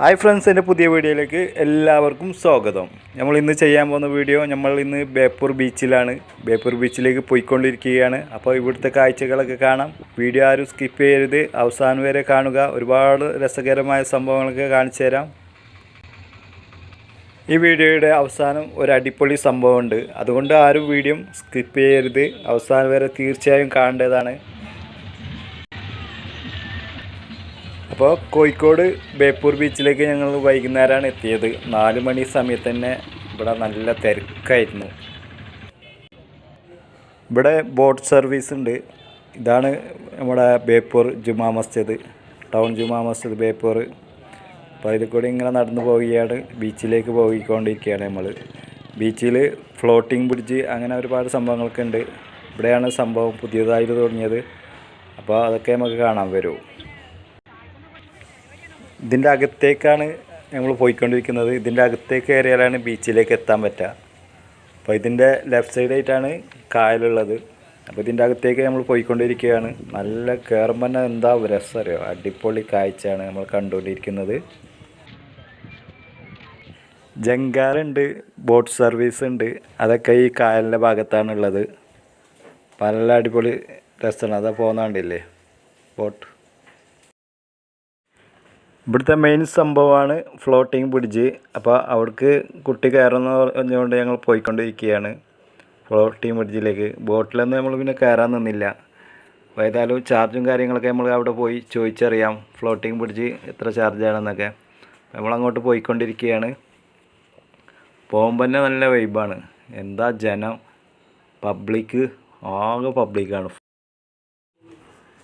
Hi friends എന്റെ പുതിയ വീഡിയോയിലേക്ക് എല്ലാവർക്കും സ്വാഗതം. നമ്മൾ ഇന്ന് ചെയ്യാൻ പോകുന്ന വീഡിയോ നമ്മൾ ഇന്ന് ബേപ്പൂർ ബീച്ചിലാണ്. ബേപ്പൂർ ബീച്ചിലേക്ക് പോയിക്കൊണ്ടിരിക്കുകയാണ്. അപ്പോൾ ഇവിടുത്തെ കാഴ്ചകളൊക്കെ കാണാം. വീഡിയോ ആരും സ്കിപ്പ് ചെയ്യരുത്. അവസാനം വരെ കാണുക. ഒരുപാട് രസകരമായ സംഭവങ്ങളൊക്കെ കാണിച്ചു തരാം. ഈ വീഡിയോയുടെ അവസാനം ഒരു അടിപൊളി സംഭവമുണ്ട്. അതുകൊണ്ട് ആരും വീഡിയോ സ്കിപ്പ് ചെയ്യരുത്. അവസാനം വരെ തീർച്ചയായും കാണേണ്ടതാണ്. അപ്പോൾ കോഴിക്കോട് ബേപ്പൂർ ബീച്ചിലേക്ക് ഞങ്ങൾ വൈകുന്നേരമാണ് എത്തിയത്. നാല് മണി സമയത്ത് തന്നെ ഇവിടെ നല്ല തിരക്കായിരുന്നു. ഇവിടെ ബോട്ട് സർവീസ് ഉണ്ട്. ഇതാണ് നമ്മുടെ ബേപ്പൂർ ജുമാ മസ്ജിദ് ടൗൺ ജുമാ മസ്ജിദ് ബേപ്പൂർ. അപ്പോൾ ഇതിൽ കൂടി ഇങ്ങനെ നടന്നു പോവുകയാണ്. ബീച്ചിലേക്ക് പോയിക്കൊണ്ടിരിക്കുകയാണ് നമ്മൾ. ബീച്ചിൽ ഫ്ലോട്ടിംഗ് ബ്രിഡ്ജ് അങ്ങനെ ഒരുപാട് സംഭവങ്ങളൊക്കെ ഉണ്ട്. ഇവിടെയാണ് സംഭവം പുതിയതായിട്ട് തുടങ്ങിയത്. അപ്പോൾ അതൊക്കെ നമുക്ക് കാണാൻ വരൂ. ഇതിന്റെ അകത്തേക്കാണ് നമ്മൾ പോയിക്കൊണ്ടിരിക്കുന്നത്. ഇതിന്റെ അകത്തേക്ക് കയറിയാലാണ് ബീച്ചിലേക്ക് എത്താൻ പറ്റുക. അപ്പോൾ ഇതിന്റെ ലെഫ്റ്റ് സൈഡായിട്ടാണ് കായലുള്ളത്. അപ്പോൾ ഇതിന്റെ അകത്തേക്ക് നമ്മൾ പോയിക്കൊണ്ടിരിക്കുകയാണ്. നല്ല കയറുമ്പോൾ തന്നെ എന്താ രസം അറിയോ? അടിപൊളി കാഴ്ചയാണ് നമ്മൾ കണ്ടുകൊണ്ടിരിക്കുന്നത്. ജങ്കാറുണ്ട് ബോട്ട് സർവീസ് ഉണ്ട്. അതൊക്കെ ഈ കായലിന്റെ ഭാഗത്താണുള്ളത്. പല അടിപൊളി രസമാണ്. അതാ പോകുന്ന ബോട്ട്. ഇവിടുത്തെ മെയിൻ സംഭവമാണ് ഫ്ലോട്ടിംഗ് ബ്രിഡ്ജ് അപ്പോൾ അവിടേക്ക് കുട്ടി കയറുന്ന പറഞ്ഞുകൊണ്ട് ഞങ്ങൾ പോയിക്കൊണ്ടിരിക്കുകയാണ്. ഫ്ലോട്ടിംഗ് ബ്രിഡ്ജിലേക്ക് ബോട്ടിലൊന്നും നമ്മൾ പിന്നെ കയറാൻ നിന്നില്ല. ഏതായാലും ചാർജും കാര്യങ്ങളൊക്കെ നമ്മൾ അവിടെ പോയി ചോദിച്ചറിയാം. ഫ്ലോട്ടിംഗ് ബ്രിഡ്ജ് എത്ര ചാർജാണെന്നൊക്കെ നമ്മൾ അങ്ങോട്ട് പോയിക്കൊണ്ടിരിക്കുകയാണ്. പോകുമ്പോൾ തന്നെ നല്ല വൈബാണ് എന്താ ജനം? പബ്ലിക്ക് ആകെ പബ്ലിക്കാണ്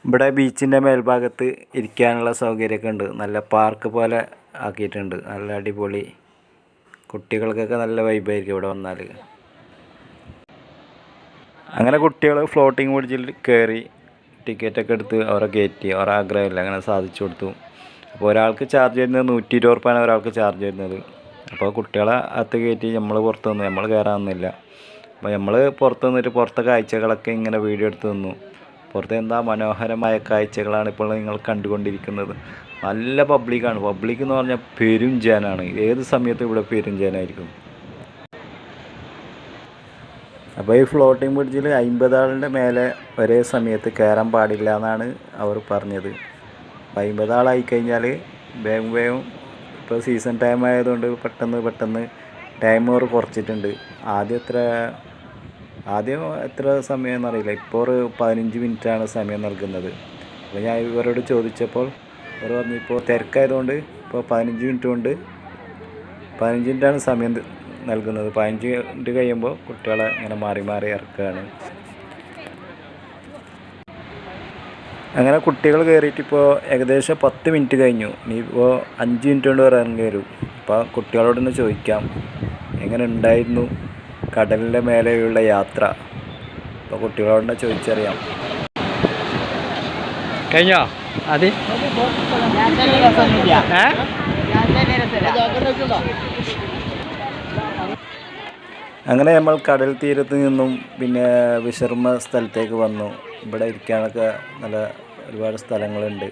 ഇവിടെ ബീച്ചിന്റെ മേൽഭാഗത്ത് ഇരിക്കാനുള്ള സൗകര്യമൊക്കെ ഉണ്ട്. നല്ല പാർക്ക് പോലെ ആക്കിയിട്ടുണ്ട്. നല്ല അടിപൊളി കുട്ടികൾക്കൊക്കെ നല്ല വൈബായിരിക്കും ഇവിടെ വന്നാൽ അങ്ങനെ കുട്ടികൾ ഫ്ലോട്ടിംഗ് ബ്രിഡ്ജിൽ കയറി ടിക്കറ്റൊക്കെ എടുത്ത് അവരെ കയറ്റി അവരെ ആഗ്രഹമില്ല. അങ്ങനെ സാധിച്ചു കൊടുത്തു. അപ്പോൾ ഒരാൾക്ക് ചാർജ് വരുന്നത് നൂറ്റി ഇരുപത് റുപ്യാണ് ഒരാൾക്ക് ചാർജ് വരുന്നത്. അപ്പോൾ കുട്ടികളെ അകത്ത് കയറ്റി നമ്മൾ പുറത്ത് നിന്ന്. നമ്മൾ കയറാമെന്നില്ല അപ്പോൾ നമ്മൾ പുറത്ത് നിന്നിട്ട് പുറത്തെ കാഴ്ചകളൊക്കെ ഇങ്ങനെ വീഡിയോ എടുത്ത് നിന്നു. പുറത്ത് എന്താ മനോഹരമായ കാഴ്ചകളാണ് ഇപ്പോൾ നിങ്ങൾ കണ്ടുകൊണ്ടിരിക്കുന്നത്. നല്ല പബ്ലിക്കാണ് പബ്ലിക് എന്ന് പറഞ്ഞാൽ പെരും ജനാണ് ഏത് സമയത്തും ഇവിടെ പെരും ജനായിരിക്കും അപ്പോൾ ഈ ഫ്ലോട്ടിംഗ് ബ്രിഡ്ജിൽ അമ്പതാളിന്റെ മേലെ ഒരേ സമയത്ത് കയറാൻ പാടില്ല എന്നാണ് അവർ പറഞ്ഞത്. അപ്പോൾ അമ്പതാളായി കഴിഞ്ഞാൽ വേഗം വേഗം ഇപ്പോൾ സീസൺ ടൈം ആയതുകൊണ്ട് പെട്ടെന്ന് പെട്ടെന്ന് ടൈം അവർ കുറച്ചിട്ടുണ്ട്. ആദ്യം എത്ര ആദ്യം എത്ര സമയം എന്നറിയില്ല ഇപ്പോൾ ഒരു പതിനഞ്ച് മിനിറ്റാണ് സമയം നൽകുന്നത്. അപ്പോൾ ഞാൻ ഇവരോട് ചോദിച്ചപ്പോൾ അവർ പറഞ്ഞു ഇപ്പോൾ തിരക്കായതുകൊണ്ട് ഇപ്പോൾ പതിനഞ്ച് മിനിറ്റ് കൊണ്ട് പതിനഞ്ച് മിനിറ്റാണ് സമയം നൽകുന്നത്. പതിനഞ്ച് മിനിറ്റ് കഴിയുമ്പോൾ കുട്ടികളെ ഇങ്ങനെ മാറി മാറി ഇറക്കുകയാണ്. അങ്ങനെ കുട്ടികൾ കയറിയിട്ട് ഇപ്പോൾ ഏകദേശം പത്ത് മിനിറ്റ് കഴിഞ്ഞു. ഇനിയിപ്പോൾ അഞ്ച് മിനിറ്റ് കൊണ്ട് ഇറങ്ങി വരും. അപ്പോൾ കുട്ടികളോടൊന്ന് ചോദിക്കാം എങ്ങനെ ഉണ്ടായിരുന്നു? കടലിന്റെ മേലെയുള്ള യാത്ര. ഇപ്പോൾ കുട്ടികളോട് ചോദിച്ചറിയാം. കഴിഞ്ഞോ? അത് അങ്ങനെ നമ്മൾ കടൽ തീരത്ത് നിന്നും പിന്നെ വിശ്രമ സ്ഥലത്തേക്ക് വന്നു. ഇവിടെ ഇരിക്കാനൊക്കെ നല്ല ഒരുപാട് സ്ഥലങ്ങളുണ്ട്.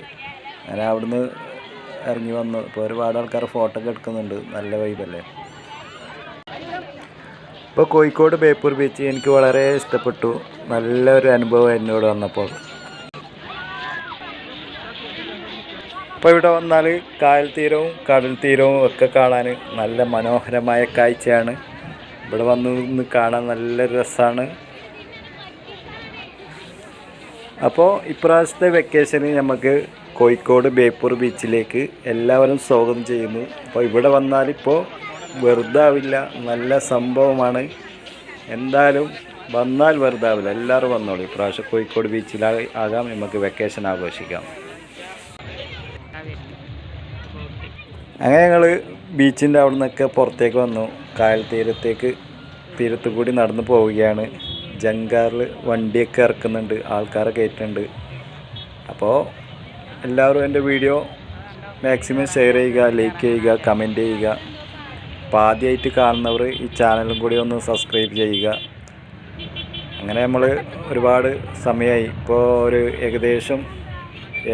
അങ്ങനെ അവിടുന്ന് ഇറങ്ങി വന്നു. ഇപ്പോൾ ഒരുപാട് ആൾക്കാർ ഫോട്ടോ ഒക്കെ എടുക്കുന്നുണ്ട്. നല്ല വൈബല്ലേ ഇപ്പോൾ കോഴിക്കോട് ബേപ്പൂർ ബീച്ച് എനിക്ക് വളരെ ഇഷ്ടപ്പെട്ടു. നല്ലൊരു അനുഭവം എന്നോട് വന്നപ്പോൾ. അപ്പോൾ ഇവിടെ വന്നാൽ കായൽ തീരവും കടൽ തീരവും ഒക്കെ കാണാൻ നല്ല മനോഹരമായ കാഴ്ചയാണ്. ഇവിടെ വന്ന് നിന്ന് കാണാൻ നല്ല രസമാണ് അപ്പോൾ ഇപ്രാവശ്യത്തെ വെക്കേഷന് നമുക്ക് കോഴിക്കോട് ബേപ്പൂർ ബീച്ചിലേക്ക് എല്ലാവരും സ്വാഗതം ചെയ്യുന്നു. അപ്പോൾ ഇവിടെ വന്നാലിപ്പോൾ ആവില്ല നല്ല സംഭവമാണ്. എന്തായാലും വന്നാൽ വെറുതെ ആവില്ല എല്ലാവരും വന്നോളൂ. ഇപ്രാവശ്യം കോഴിക്കോട് ബീച്ചിൽ ആകാം. നമുക്ക് വെക്കേഷൻ ആഘോഷിക്കാം. അങ്ങനെ ഞങ്ങൾ ബീച്ചിന്റെ അവിടെ നിന്നൊക്കെ പുറത്തേക്ക് വന്നു. കായൽ തീരത്തേക്ക് തീരത്ത് കൂടി നടന്നു പോവുകയാണ്. ജങ്കാറിൽ വണ്ടിയൊക്കെ ഇറക്കുന്നുണ്ട്. ആൾക്കാരെ കയറ്റുന്നുണ്ട്. അപ്പോൾ എല്ലാവരും എന്റെ വീഡിയോ മാക്സിമം ഷെയർ ചെയ്യുക ലൈക്ക് ചെയ്യുക കമന്റ് ചെയ്യുക. അപ്പോൾ ആദ്യമായിട്ട് കാണുന്നവർ ഈ ചാനലും കൂടി ഒന്ന് സബ്സ്ക്രൈബ് ചെയ്യുക. അങ്ങനെ നമ്മൾ ഒരുപാട് സമയമായി ഇപ്പോൾ ഒരു ഏകദേശം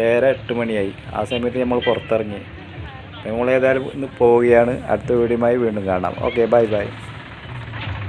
ഏഴര എട്ട് മണിയായി. ആ സമയത്ത് നമ്മൾ പുറത്തിറങ്ങി. നമ്മൾ ഏതായാലും ഇന്ന് പോവുകയാണ്. അടുത്ത വീഡിയോയുമായി വീണ്ടും കാണാം. Okay bye bye.